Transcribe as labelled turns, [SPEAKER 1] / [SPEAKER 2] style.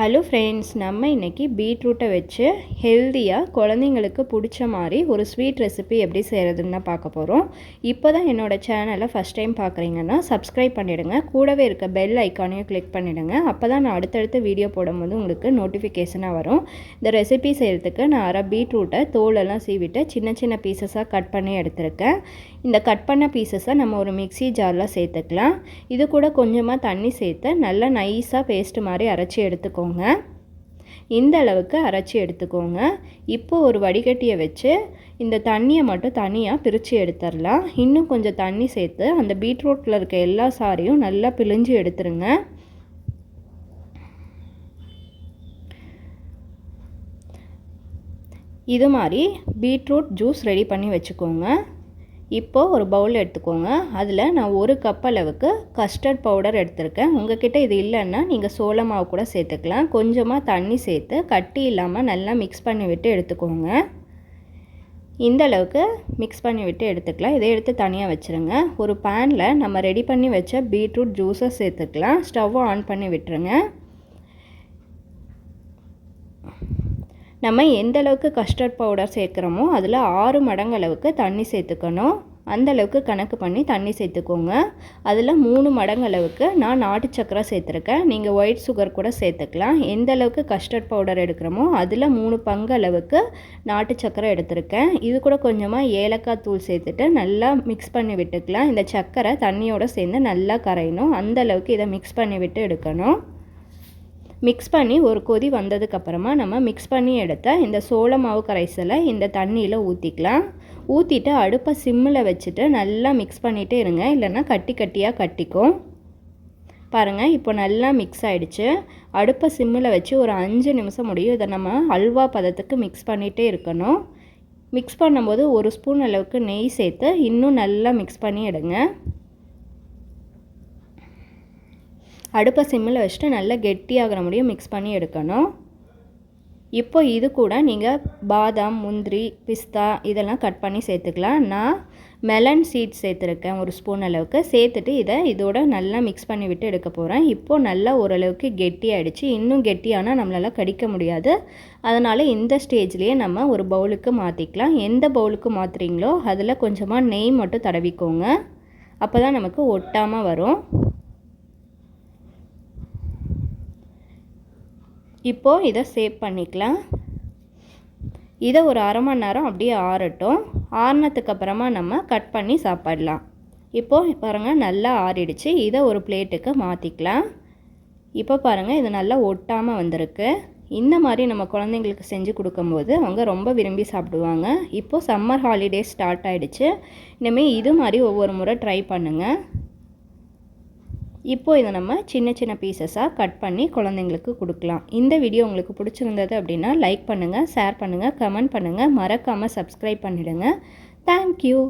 [SPEAKER 1] Hello friends நம்ம இன்றைக்கி பீட்ரூட்டை வச்சு ஹெல்த்தியாக குழந்தைங்களுக்கு பிடிச்ச மாதிரி ஒரு ஸ்வீட் ரெசிபி எப்படி செய்கிறதுன்னு தான் பார்க்க போகிறோம் இப்போ தான் என்னோடய சேனலை ஃபஸ்ட் டைம் பார்க்குறீங்கன்னா சப்ஸ்கிரைப் பண்ணிவிடுங்க கூடவே இருக்க பெல் ஐக்கானையும் கிளிக் பண்ணிவிடுங்க அப்போ தான் நான் அடுத்தடுத்த வீடியோ போடும்போது உங்களுக்கு நோட்டிஃபிகேஷனாக வரும். இந்த ரெசிபி செய்கிறதுக்கு நான் அரை பீட்ரூட்டை தோலெல்லாம் சீவிட்டு சின்ன சின்ன பீசஸாக கட் பண்ணி எடுத்திருக்கேன். இந்த கட் பண்ண பீசஸை நம்ம ஒரு மிக்சி ஜாரில் சேர்த்துக்கலாம். இது கூட கொஞ்சமாக தண்ணி சேர்த்து நல்லா நைஸாக பேஸ்ட் மாதிரி அரைச்சி எடுத்துக்கோங்க. எடுத்துக்கோங்க. இந்த அளவுக்கு அரைச்சி எடுத்துக்கோங்க. இப்போ ஒரு வடிகட்டியை வச்சு இந்த தண்ணியை மட்டும் தனியாக பிரித்து எடுத்துடலாம். இன்னும் கொஞ்சம் தண்ணி சேர்த்து அந்த பீட்ரூட்டில் இருக்க எல்லா சாரையும் நல்லா பிழிஞ்சு எடுத்துருங்க. இது மாதிரி பீட்ரூட் ஜூஸ் ரெடி பண்ணி வச்சுக்கோங்க. இப்போது ஒரு பவுல் எடுத்துக்கோங்க. அதில் நான் ஒரு கப் அளவுக்கு கஸ்டர்ட் பவுடர் எடுத்திருக்கேன். உங்ககிட்ட இது இல்லைன்னா நீங்கள் சோள மாவு கூட சேர்த்துக்கலாம். கொஞ்சமாக தண்ணி சேர்த்து கட்டி இல்லாமல் நல்லா மிக்ஸ் பண்ணி விட்டு எடுத்துக்கோங்க. இந்த அளவுக்கு மிக்ஸ் பண்ணி விட்டு எடுத்துக்கலாம். இதை எடுத்து தனியாக வச்சுருங்க. ஒரு பேனில் நம்ம ரெடி பண்ணி வச்ச பீட்ரூட் ஜூஸை சேர்த்துக்கலாம். ஸ்டவ்வை ஆன் பண்ணி விட்டுருங்க. நம்ம எந்த அளவுக்கு கஸ்டர்ட் பவுடர் சேர்க்குறோமோ அதில் ஆறு மடங்கு அளவுக்கு தண்ணி சேர்த்துக்கணும். அந்த அளவுக்கு கணக்கு பண்ணி தண்ணி சேர்த்துக்கோங்க. அதில் மூணு மடங்கு அளவுக்கு நான் நாட்டு சக்கரை சேர்த்துருக்கேன். நீங்கள் ஒயிட் சுகர் கூட சேர்த்துக்கலாம். எந்த அளவுக்கு கஸ்டர்ட் பவுடர் எடுக்கிறோமோ அதில் மூணு பங்கு அளவுக்கு நாட்டு சக்கரை எடுத்திருக்கேன். இது கூட கொஞ்சமாக ஏலக்காய் தூள் சேர்த்துட்டு நல்லா மிக்ஸ் பண்ணி விட்டுக்கலாம். இந்த சக்கரை தண்ணியோடு சேர்ந்து நல்லா கரையணும். அந்த அளவுக்கு இதை மிக்ஸ் பண்ணி விட்டு எடுக்கணும். மிக்ஸ் பண்ணி ஒரு கொதி வந்ததுக்கப்புறமா நம்ம மிக்ஸ் பண்ணி எடுத்த இந்த சோள மாவு கரைசலை இந்த தண்ணியில் ஊற்றிக்கலாம் ஊற்றிட்டு அடுப்பை சிம்மில் வச்சுட்டு நல்லா மிக்ஸ் பண்ணிகிட்டே இருங்க. இல்லைன்னா கட்டி கட்டியாக கட்டிக்கும். பாருங்கள் இப்போ நல்லா மிக்ஸ் ஆகிடுச்சு அடுப்பை சிம்மில் வச்சு ஒரு அஞ்சு நிமிஷம் முடியும். இதை நம்ம அல்வா பதத்துக்கு மிக்ஸ் பண்ணிகிட்டே இருக்கணும். மிக்ஸ் பண்ணும்போது ஒரு ஸ்பூன் அளவுக்கு நெய் சேர்த்து இன்னும் நல்லா மிக்ஸ் பண்ணி எடுங்க. அடுப்பை சிம்மில் வச்சுட்டு நல்லா கெட்டியாகிற முடியும் மிக்ஸ் பண்ணி எடுக்கணும். இப்போ இது கூட நீங்கள் பாதாம் முந்திரி பிஸ்தா இதெல்லாம் கட் பண்ணி சேர்த்துக்கலாம். நான் மெலன் சீட் சேர்த்துருக்கேன் ஒரு ஸ்பூன் அளவுக்கு. சேர்த்துட்டு இதை இதோட நல்லா மிக்ஸ் பண்ணி விட்டு எடுக்க போகிறேன் இப்போது நல்லா ஓரளவுக்கு கெட்டியாகிடுச்சு இன்னும் கெட்டியானால் நம்மளால் கடிக்க முடியாது. அதனால் இந்த ஸ்டேஜ்லேயே நம்ம ஒரு பவுலுக்கு மாற்றிக்கலாம் எந்த பவுலுக்கு மாற்றுறீங்களோ அதில் கொஞ்சமாக நெய் மட்டும் தடவிக்கோங்க. அப்போ தான் நமக்கு ஒட்டாமல் வரும். இப்போது இதை சேவ் பண்ணிக்கலாம். இதை ஒரு அரை மணி நேரம் அப்படியே ஆறட்டும். ஆறினதுக்கு அப்புறமா நம்ம கட் பண்ணி சாப்பிடலாம். இப்போது பாருங்கள் நல்லா ஆறிடுச்சு. இதை ஒரு பிளேட்டுக்கு மாற்றிக்கலாம் இப்போ பாருங்கள் இது நல்லா ஒட்டாமல் வந்திருக்கு. இந்த மாதிரி நம்ம குழந்தைங்களுக்கு செஞ்சு கொடுக்கும்போது அவங்க ரொம்ப விரும்பி சாப்பிடுவாங்க. இப்போது சம்மர் ஹாலிடேஸ் ஸ்டார்ட் ஆகிடுச்சு இனிமேல் இது மாதிரி ஒவ்வொரு முறை ட்ரை பண்ணுங்கள் இப்போது இதை நம்ம சின்ன சின்ன பீசஸாக கட் பண்ணி குழந்தைங்களுக்கு கொடுக்கலாம். இந்த வீடியோ உங்களுக்கு பிடிச்சிருந்தது அப்படின்னா லைக் பண்ணுங்கள் ஷேர் பண்ணுங்கள் கமெண்ட் பண்ணுங்கள் மறக்காமல் சப்ஸ்கிரைப் பண்ணிவிடுங்க தேங்க்யூ